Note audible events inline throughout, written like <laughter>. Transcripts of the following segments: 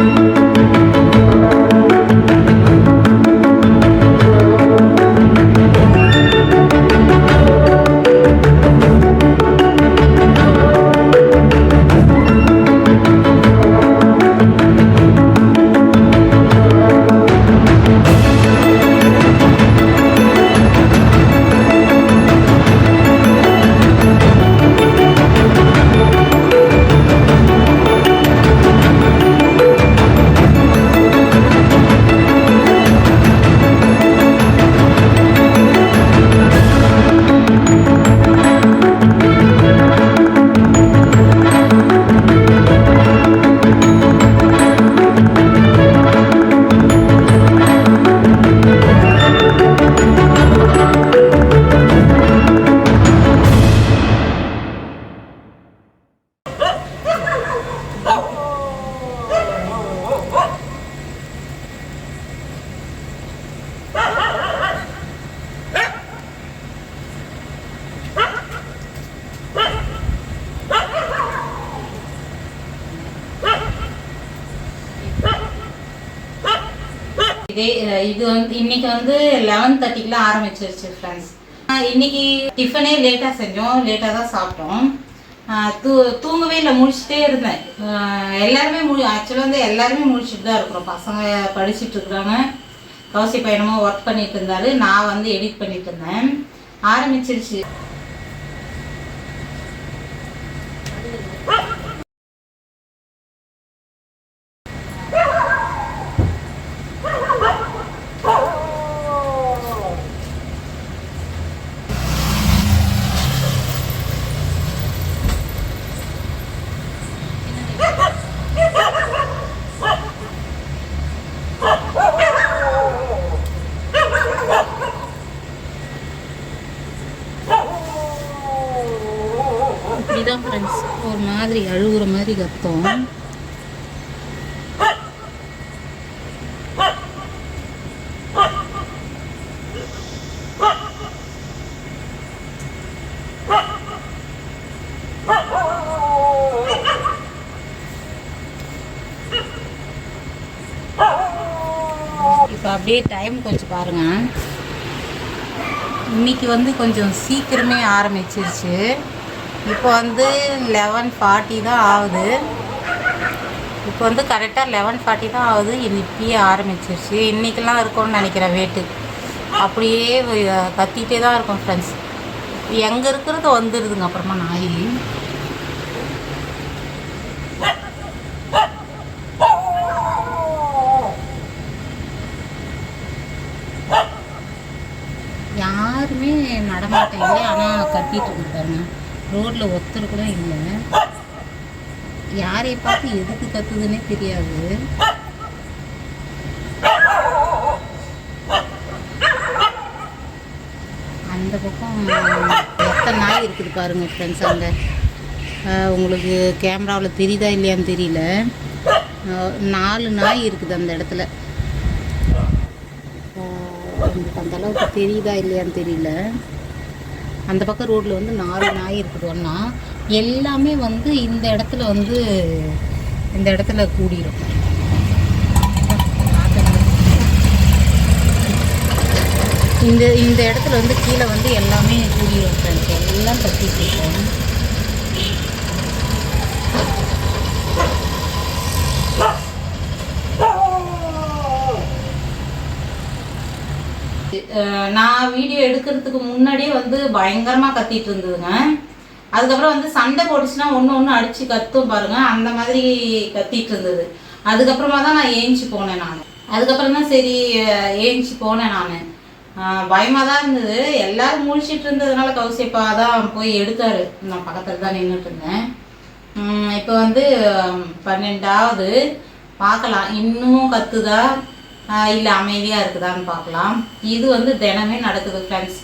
இதே அஹ் இது வந்து இன்னைக்கு வந்து லெவன் தேர்ட்டிக்குலாம் ஆரம்பிச்சிருச்சு ஃப்ரெண்ட்ஸ் இன்னைக்கு டிஃபனே லேட்டாக செஞ்சோம் லேட்டாக தான் சாப்பிட்டோம். தூ தூங்கவே இல்லை முடிச்சுட்டே இருந்தேன். எல்லாருமே முடி ஆக்சுவலாக வந்து எல்லாருமே முடிச்சுட்டு தான் இருக்கிறோம். பசங்க படிச்சுட்டு இருக்கிறாங்க. கௌசி பையனமாக ஒர்க் பண்ணிட்டு இருந்தாரு. நான் வந்து எடிட் பண்ணிட்டு இருந்தேன். ஆரம்பிச்சிருச்சு இப்படிதான் ஃப்ரெண்ட்ஸ் ஒரு மாதிரி அழுகுற இப்போ அப்படியே டைம் கொஞ்சம் பாருங்க. இன்னைக்கு வந்து கொஞ்சம் சீக்கிரமே ஆரம்பிச்சிருச்சு. இப்போ வந்து லெவன் ஃபார்ட்டி தான் ஆகுது. இப்போ வந்து கரெக்டாக லெவன் ஃபார்ட்டி தான் ஆகுது. இப்பயே ஆரம்பிச்சிருச்சு. இன்றைக்கெல்லாம் இருக்கும்னு நினைக்கிறேன் வேட்டு அப்படியே கத்திகிட்டே தான் இருக்கும் ஃப்ரெண்ட்ஸ் எங்கே இருக்கிறது வந்துடுதுங்க அப்புறமா நாய். யாருமே நடமாட்டேங்க ஆனால் கத்திட்டு இருக்காருங்க ரோட்டில் ஒருத்தர் கூட இல்லை. யாரை பார்த்து எதுக்கு கத்துதுன்னே தெரியாது. அந்த பக்கம் எத்தனை நாய் இருக்குது பாருங்க ஃப்ரெண்ட்ஸ் அங்கே உங்களுக்கு கேமராவில் தெரியுதா இல்லையான்னு தெரியல. நாலு நாய் இருக்குது அந்த இடத்துல. உங்களுக்கு அந்த அளவுக்கு தெரியுதா இல்லையான்னு தெரியல. அந்த பக்கம் ரோட்டில் வந்து நாலு நாய் இருக்குது. எல்லாமே வந்து இந்த இடத்துல வந்து இந்த இடத்துல கூடிரும். இந்த இந்த இடத்துல வந்து கீழே வந்து எல்லாமே கூடிரும் ஃப்ரெண்ட்ஸ் எல்லாம் பற்றி இருக்கோம் நான் வீடியோ எடுக்கிறதுக்கு முன்னாடியே வந்து பயங்கரமாக கத்திட்டு இருந்ததுங்க. அதுக்கப்புறம் வந்து சண்டை போட்டுச்சுன்னா ஒன்று ஒன்று அடித்து கத்தும் பாருங்கள் அந்த மாதிரி கத்திட்டு இருந்தது. அதுக்கப்புறமா தான் நான் ஏஞ்சி போனேன் நான். அதுக்கப்புறம் தான் சரி ஏஞ்சி போனேன் நான். பயமாக தான் இருந்தது. எல்லாரும் முழிச்சிட்டு இருந்ததுனால கௌசியப்பா தான் போய் எடுத்தார். நான் பக்கத்தில் தான் நின்றுட்டு இருந்தேன். இப்போ வந்து பன்னெண்டாவது பார்க்கலாம். இன்னும் கத்துதா? இல்லை அமைதியாக இருக்குதான்னு பார்க்கலாம் இது வந்து தினமே நடக்குது ஃப்ரெண்ட்ஸ்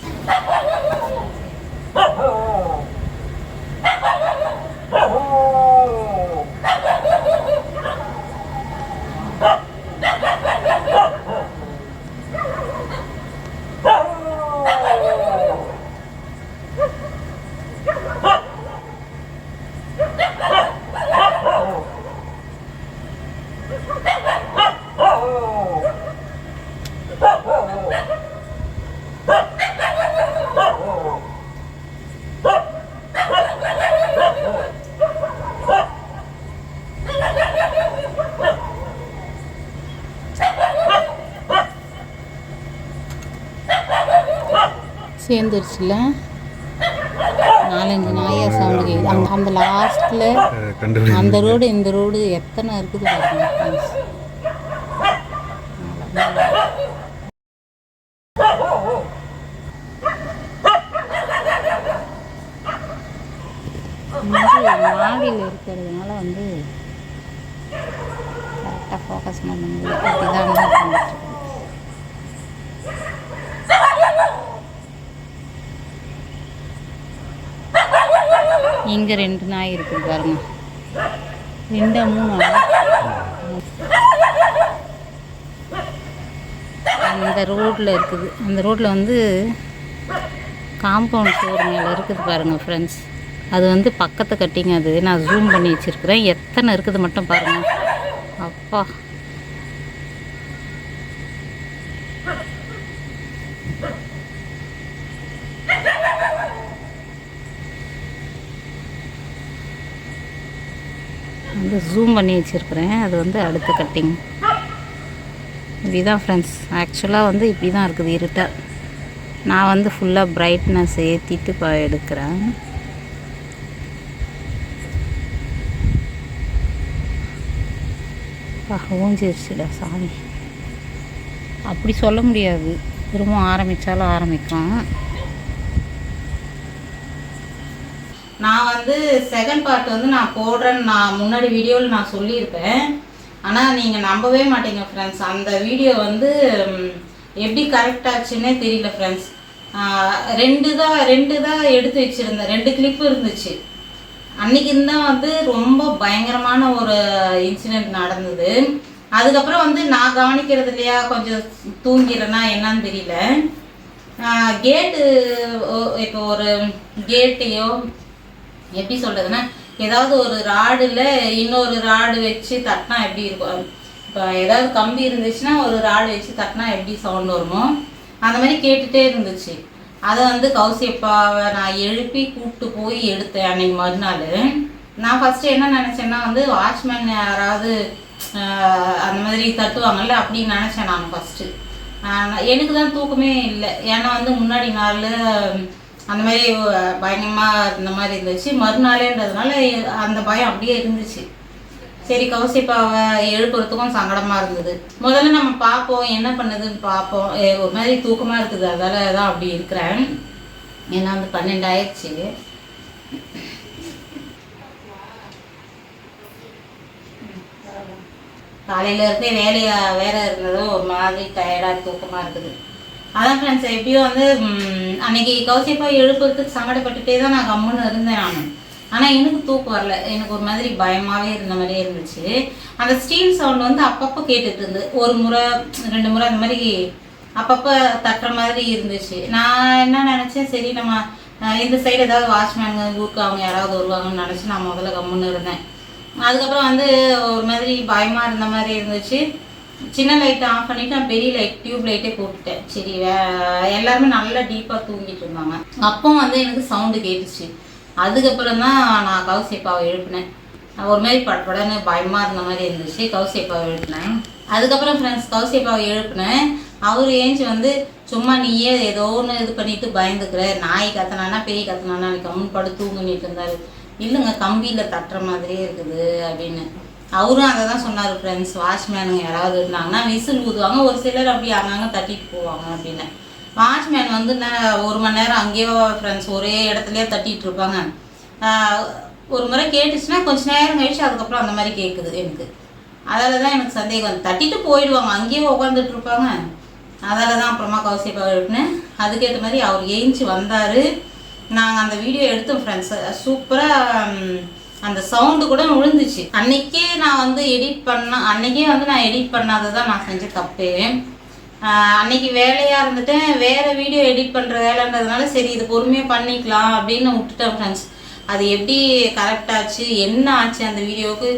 Oh <laughs> சேர்ந்துருச்சுல. நாலஞ்சு நாயா சவுண்டு கேட்குது அந்த அந்த லாஸ்ட்டில் அந்த ரோடு இந்த ரோடு எத்தனை இருக்குது பாருங்க மாடியில் இருக்கிறதுனால வந்து கரெக்டாக ஃபோக்கஸ் பண்ண முடியல. அப்படி தான் பண்ணிட்டுருக்கேன் இங்கே ரெண்டு நாய் இருக்குது பாருங்க. ரெண்டு மூணு? அந்த ரோட்டில் இருக்குது. அந்த ரோட்டில் வந்து காம்பவுண்ட் சுவர் மேலே இருக்குது பாருங்கள் ஃப்ரெண்ட்ஸ் அது வந்து பக்கத்து கட்டிங்க அது. நான் ஜூம் பண்ணி வச்சுருக்கிறேன். எத்தனை இருக்குது மட்டும் பாருங்கள் அப்பா. வந்து ஜூம் பண்ணி வச்சுருக்குறேன். அது வந்து அடுத்த கட்டிங் இப்படி தான் ஃப்ரெண்ட்ஸ் ஆக்சுவலாக வந்து இப்படி தான் இருக்குது இருட்டாக நான் வந்து ஃபுல்லாக பிரைட்னஸ் ஏற்றிட்டு இப்போ எடுக்கிறேன். ஊஞ்சிருச்சுடா சாமி. அப்படி சொல்ல முடியாது. திரும்ப ஆரம்பித்தாலும் ஆரம்பிக்கும். நான் வந்து செகண்ட் பார்ட் வந்து நான் போடுறேன்னு நான் முன்னாடி வீடியோவில் நான் சொல்லியிருப்பேன். ஆனால் நீங்கள் நம்பவே மாட்டீங்க ஃப்ரெண்ட்ஸ் அந்த வீடியோ வந்து எப்படி கரெக்டாச்சுன்னே தெரியல ஃப்ரெண்ட்ஸ் ரெண்டு தான் ரெண்டு தான் எடுத்து வச்சுருந்தேன். ரெண்டு கிளிப்பு இருந்துச்சு. அன்றைக்கி தான் வந்து ரொம்ப பயங்கரமான ஒரு இன்சிடெண்ட் நடந்தது. அதுக்கப்புறம் வந்து நான் கவனிக்கிறது இல்லையா? கொஞ்சம் தூங்கிறேன்னா என்னன்னு தெரியல. கேட்டு இப்போ ஒரு கேட்டையோ எப்படி சொல்றதுன்னா ஏதாவது ஒரு ராடுல இன்னொரு ராடு வச்சு தட்டினா எப்படி இருக்கும்? இப்போ ஏதாவது கம்பி இருந்துச்சுன்னா ஒரு ராடு வச்சு தட்டினா எப்படி சவுண்ட் வருமோ அந்த மாதிரி கேட்டுட்டே இருந்துச்சு. அதை வந்து கௌசியப்பாவை நான் எழுப்பி கூப்பிட்டு போய் எடுத்தேன் அன்னைக்கு மறுநாள். நான் ஃபஸ்ட்டு என்ன நினச்சேன்னா வந்து வாட்ச்மேன் யாராவது அந்த மாதிரி தட்டுவாங்கல்ல அப்படின்னு நினச்சேன் நான் ஃபஸ்ட்டு எனக்கு தான் தூக்கமே இல்லை. ஏன்னா வந்து முன்னாடி நாளில் அந்த மாதிரி பயங்கரமாக இந்த மாதிரி இருந்துச்சு. மறுநாளேன்றதுனால அந்த பயம் அப்படியே இருந்துச்சு. சரி கௌசிப்பாவை எழுப்புறதுக்கும் சங்கடமாக இருந்தது. முதல்ல நம்ம பார்ப்போம் என்ன பண்ணுதுன்னு பார்ப்போம். ஒரு மாதிரி தூக்கமாக இருக்குது. அதால் தான் அப்படி இருக்கிறேன். ஏன்னா வந்து பன்னெண்டு ஆயிடுச்சு. காலையிலேருந்தே வேலையாக வேலை வேற இருந்ததும் ஒரு மாதிரி டயர்டாக தூக்கமாக இருக்குது. அதான் ஃப்ரெண்ட்ஸ் எப்படியோ வந்து அன்னைக்கு கௌசிப்பா எழுப்புறதுக்கு சங்கடப்பட்டுட்டே தான் நான் கம்முன்னு இருந்தேன் நான். ஆனால் எனக்கு தூக்கம் வரல. எனக்கு ஒரு மாதிரி பயமாகவே இருந்த மாதிரியே இருந்துச்சு. அந்த ஸ்டீல் சவுண்ட் வந்து அப்பப்போ கேட்டுட்டு இருந்து ஒரு முறை ரெண்டு முறை அந்த மாதிரி அப்பப்போ தட்டுற மாதிரி இருந்துச்சு. நான் என்ன நினச்சேன் சரி நம்ம இந்த சைடு ஏதாவது வாட்ச்மேன் ஊருக்கு அவங்க யாராவது வருவாங்கன்னு நினச்சி நான் முதல்ல கம்முன்னு இருந்தேன். அதுக்கப்புறம் வந்து ஒரு மாதிரி பயமாக இருந்த மாதிரி இருந்துச்சு. சின்ன லைட்டை ஆஃப் பண்ணிட்டு நான் பெரிய லைட் டியூப் லைட்டே போட்டுட்டேன். சரி வே- எல்லாருமே நல்லா டீப்பாக தூங்கிட்டு இருந்தாங்க. அப்போ வந்து எனக்கு சவுண்டு கேட்டுச்சு. அதுக்கப்புறம் தான் நான் கௌசியப்பாவை எழுப்பினேன். ஒரு மாதிரி படப்படன்னு பயமாக இருந்த மாதிரி இருந்துச்சு. கௌசியப்பாவை எழுப்பினேன். அதுக்கப்புறம் ஃப்ரெண்ட்ஸ் கௌசியப்பாவை எழுப்பினேன். அவர் ஏஞ்சி வந்து சும்மா நீயே ஏதோ ஒன்று இது பண்ணிட்டு பயந்துக்கிற. நாய் கத்தனானா பெரிய கத்தனானா எனக்கு கம்முன்னு படு தூங்கிட்டு இருந்தாரு. இல்லைங்க கம்பியில் தட்டுற மாதிரியே இருக்குது அப்படின்னு. அவரும் அதை தான் சொன்னார் ஃப்ரெண்ட்ஸ் வாட்ச்மேனுங்க யாராவது இருந்தாங்கன்னா விசில் ஊதுவாங்க. ஒரு சிலர் அப்படி அங்கங்கே தட்டிட்டு போவாங்க அப்படின்னு. வாட்ச்மேன் வந்து நான் ஒரு மணி நேரம் அங்கேயோ ஃப்ரெண்ட்ஸ் ஒரே இடத்துலயே தட்டிட்டு இருப்பாங்க. ஒரு முறை கேட்டுச்சுன்னா கொஞ்ச நேரம் கழிச்சு அதுக்கப்புறம் அந்த மாதிரி கேட்குது எனக்கு. அதால தான் எனக்கு சந்தேகம் தட்டிட்டு போயிடுவாங்க. அங்கேயே உட்காந்துட்டு இருப்பாங்க. அதால தான் அப்புறமா கௌசிப்பா எழுப்பினேன் அதுக்கேற்ற மாதிரி அவர் ஏஞ்சி வந்தார். நாங்கள் அந்த வீடியோ எடுத்தோம் ஃப்ரெண்ட்ஸ் சூப்பராக அந்த சவுண்டு கூட விழுந்துச்சு. அன்னைக்கே நான் வந்து எடிட் பண்ண அன்னைக்கே வந்து நான் எடிட் பண்ணாததான் தான் நான் செஞ்ச தப்பு. அன்னைக்கு வேலையாக இருந்துட்டேன். வேறு வீடியோ எடிட் பண்ணுற வேலைன்றதுனால சரி இது பொறுமையாக பண்ணிக்கலாம் அப்படின்னு விட்டுட்டேன் ஃப்ரெண்ட்ஸ் அது எப்படி கரெக்ட் ஆச்சு? என்ன ஆச்சு அந்த வீடியோவுக்கு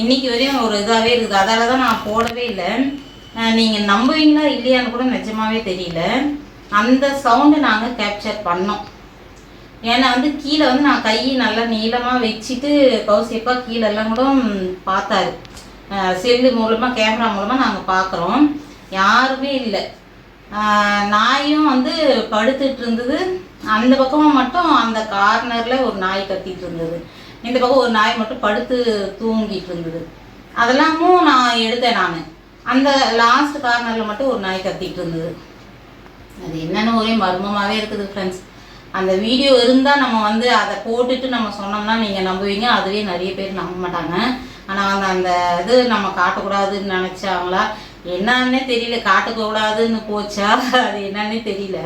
இன்னைக்கு வரையும் ஒரு இதாகவே இருக்குது. அதால் தான் நான் போடவே இல்லை. நீங்கள் நம்புவீங்களா இல்லையான்னு கூட நிஜமாவே தெரியல. அந்த சவுண்டை நாங்கள் கேப்சர் பண்ணோம். ஏன்னா வந்து கீழே வந்து நான் கை நல்லா நீளமாக வச்சுட்டு கௌசியப்பா கீழெல்லாம் கூட பார்த்தாரு. செல்லு மூலமாக கேமரா மூலமாக நாங்கள் பார்க்குறோம். யாருமே இல்லை. நாயும் வந்து படுத்துட்டு இருந்தது. அந்த பக்கமாக மட்டும் அந்த கார்னரில் ஒரு நாய் கத்திட்டு இருந்தது. இந்த பக்கம் ஒரு நாய் மட்டும் படுத்து தூங்கிட்டு இருந்தது. அதெல்லாமும் நான் எடுத்தேன் நான். அந்த லாஸ்ட் கார்னரில் மட்டும் ஒரு நாய் கத்திட்டு இருந்தது. அது என்னன்னு ஒரே மர்மமாகவே இருக்குது ஃப்ரெண்ட்ஸ் அந்த வீடியோ இருந்தால் நம்ம வந்து அதை போட்டுட்டு நம்ம சொன்னோம்னா நீங்கள் நம்புவீங்க. அதுவே நிறைய பேர் நம்ப மாட்டாங்க. ஆனால் அந்த அந்த இது நம்ம காட்டக்கூடாதுன்னு நினச்சாங்களா என்னன்னே தெரியல காட்டக்கூடாதுன்னு போச்சா? அது என்னன்னே தெரியல.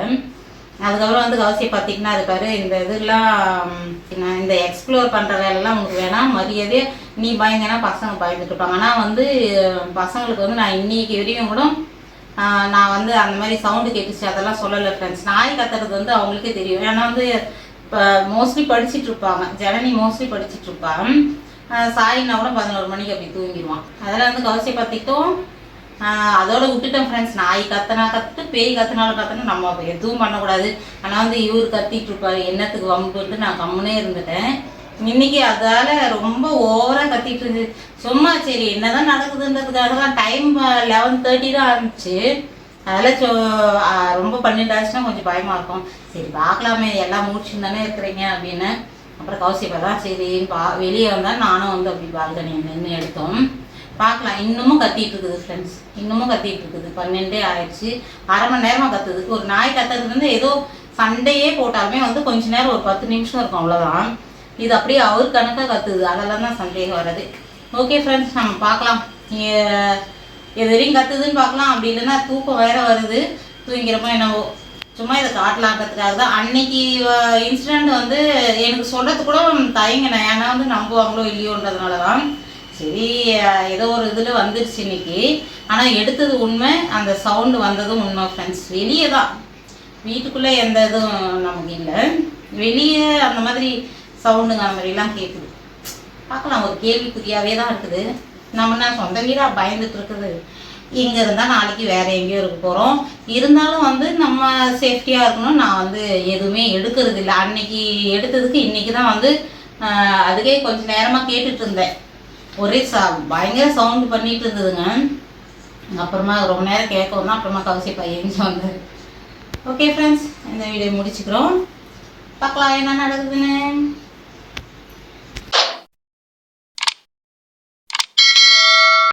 அதுக்கப்புறம் வந்து கவசியை பார்த்தீங்கன்னா இருக்காரு இந்த இதெல்லாம் இந்த எக்ஸ்ப்ளோர் பண்ணுற வேலைலாம் உங்களுக்கு வேணாம். மரியாதையே நீ பயந்தேன்னா பசங்க பயந்துட்டு இருப்பாங்க. ஆனால் வந்து பசங்களுக்கு வந்து நான் இன்னைக்கு வரையும் கூட நான் வந்து அந்த மாதிரி சவுண்டு கேட்டுச்சு அதெல்லாம் சொல்லலை ஃப்ரெண்ட்ஸ் நாய் கத்துறது வந்து அவங்களுக்கே தெரியும். ஏன்னா வந்து இப்போ மோஸ்ட்லி படிச்சிட்டு இருப்பாங்க. ஜனனி மோஸ்ட்லி படிச்சிட்டு இருப்பான் சாயினா கூட பதினோரு மணிக்கு அப்படி தூங்கிடுவான். அதெல்லாம் வந்து கவசியை பார்த்திட்டும் அதோட விட்டுட்டேன் ஃப்ரெண்ட்ஸ் நாய் கத்தனா கத்து பேய் கத்துனாலும் கத்தனா நம்ம எதுவும் பண்ணக்கூடாது. ஆனால் வந்து இவர் கத்திட்டு இருப்பாரு என்னத்துக்கு வம்புன்ட்டு நான் கம்முனே இருந்துட்டேன். இன்னைக்கு அதால ரொம்ப ஓவரா கத்திட்டு இருந்துச்சு சும்மா சரி என்னதான் நடக்குதுன்றதுக்காக தான் டைம் லெவன் தேர்ட்டி தான் ஆரம்பிச்சு. அதெல்லாம் சோ ரொம்ப பன்னெண்டு ஆச்சுன்னா கொஞ்சம் பயமா இருக்கும். சரி பார்க்கலாமே எல்லாம் முடிச்சுன்னு தானே இருக்கிறீங்க அப்படின்னு. அப்புறம் கௌசிப்பா தான் சரி பா வெளியே வந்தால் நானும் வந்து அப்படி பால்கனி நின்று எடுத்தோம். பார்க்கலாம். இன்னமும் கத்திட்டு இருக்குது ஃப்ரெண்ட்ஸ் இன்னமும் கத்திட்டு இருக்குது. பன்னெண்டே ஆயிடுச்சு. அரை மணி நேரமா கத்துது. ஒரு நாய் கத்துறது வந்து ஏதோ சண்டையே போட்டாலுமே வந்து கொஞ்ச நேரம் ஒரு பத்து நிமிஷம் இருக்கும் அவ்வளோதான் இது அப்படியே அவர் கணக்காக கத்துது. அதெல்லாம் தான் சந்தேகம் வர்றது. ஓகே ஃப்ரெண்ட்ஸ் நம்ம பார்க்கலாம். எது வரையும் கத்துதுன்னு பார்க்கலாம். அப்படி இல்லைன்னா தூக்கம் வேற வருது. தூங்கிறப்போ என்னவோ. சும்மா இதை காட்டலான்றதுக்காக தான். அன்னைக்கு இன்சிடெண்ட் வந்து எனக்கு சொல்றது கூட தயங்கினேன். ஏன்னா வந்து நம்புவாங்களோ இல்லையோன்றதுனால தான். சரி ஏதோ ஒரு இதில் வந்துருச்சு இன்னைக்கு. ஆனால் எடுத்தது உண்மை. அந்த சவுண்டு வந்ததும் உண்மை ஃப்ரெண்ட்ஸ் வெளியே தான். வீட்டுக்குள்ளே எந்த இதுவும் நமக்கு இல்லை. வெளியே அந்த மாதிரி சவுண்டுங்க அந்த மாதிரிலாம் கேட்குது பார்க்கலாம் ஒரு கேள்விக்குறியாகவே தான் இருக்குது. நம்ம என்ன சொந்த வீடாக பயந்துட்டு இருக்குது. இங்கே இருந்தால் நாளைக்கு வேற எங்கேயோ இருக்க போகிறோம் இருந்தாலும் வந்து நம்ம சேஃப்டியாக இருக்கணும். நான் வந்து எதுவுமே எடுக்கிறது இல்லை. அன்னைக்கு எடுத்ததுக்கு இன்னைக்கு தான் வந்து அதுக்கே கொஞ்சம் நேரமாக கேட்டுட்டு இருந்தேன். ஒரே ச பயங்கர சவுண்டு பண்ணிட்டு இருந்ததுங்க. அப்புறமா ரொம்ப நேரம் கேட்கணும்னா அப்புறமா கவசி பையன் வந்தார் ஓகே ஃப்ரெண்ட்ஸ் இந்த வீடியோ முடிச்சுக்கிறோம். பார்க்கலாம் என்ன நடக்குதுன்னு.